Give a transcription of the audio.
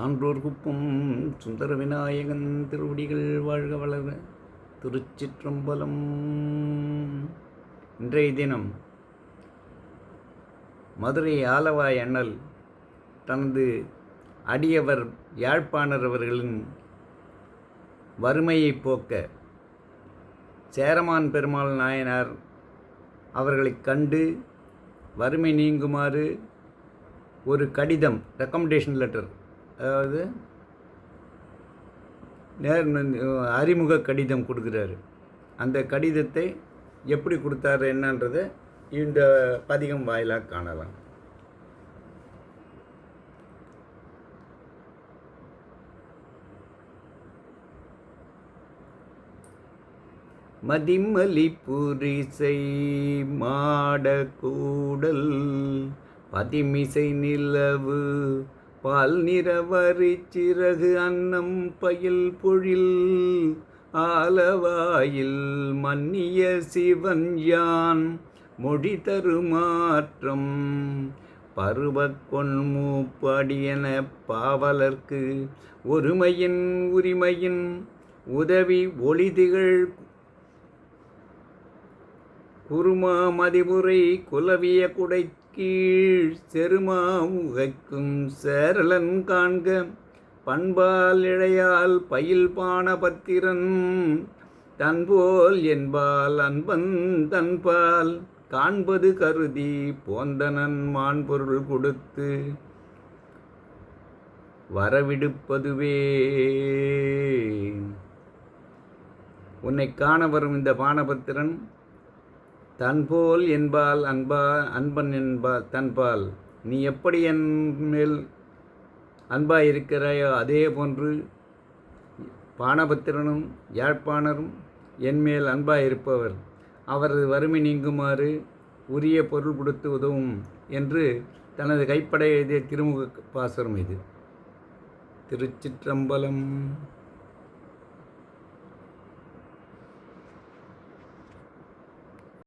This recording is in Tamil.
சான்றோர் குப்பம் சுந்தர விநாயகன் திருவடிகள் வாழ்க வளர திருச்சிற்றம்பலம். இன்றைய தினம் மதுரை ஆலவாய் அண்ணல் தனது அடியவர் யாழ்ப்பாணர் அவர்களின் வறுமையை போக்க சேரமான் பெருமாள் நாயனார் அவர்களைக் கண்டு வறுமை நீங்குமாறு ஒரு கடிதம் ரெக்கமெண்டேஷன் லெட்டர் அதாவது நேர் அறிமுக கடிதம் கொடுக்குறாரு. அந்த கடிதத்தை எப்படி கொடுத்தாரு என்னன்றதை இந்த பதிகம் வாயிலாக காணலாம். மதிமலி புரிசை மாடக்கூடல் பதிமிசை நிலவு பால் நிறவரி சிறகு அன்னம் பயில் பொழில் ஆலவாயில் மன்னிய சிவன் யான் மொழி தருமாற்றம் பருவக்கொன்மூப்படியன பாவலர்க்கு ஒருமையின் உரிமையின் உதவி ஒளிதிகள் குருமா மதிமுறை குலவிய குடை கீழ் செருமா உகைக்கும் சேரலன் காண்க பண்பால் இழையால் பயில் பானபத்திரன் தன்போல் என்பால் அன்பன் தன்பால் காண்பது கருதி போந்தனன் மான்பொருள் கொடுத்து வரவிடுப்பதுவே. உன்னை காண வரும் இந்த பானபத்திரன் தன்போல் என்பால் அன்பா அன்பன் என்பா தன்பால். நீ எப்படி என் மேல் அன்பாக இருக்கிறாயோ அதே போன்று பானபத்திரனும் யாழ்ப்பாணரும் என்மேல் அன்பாக இருப்பவர் அவரது வறுமை நீங்குமாறு உரிய பொருள் கொடுத்து உதவும் என்று தனது கைப்பட எழுதிய திருமுக பாசுரம் இது. திருச்சிற்றம்பலம்.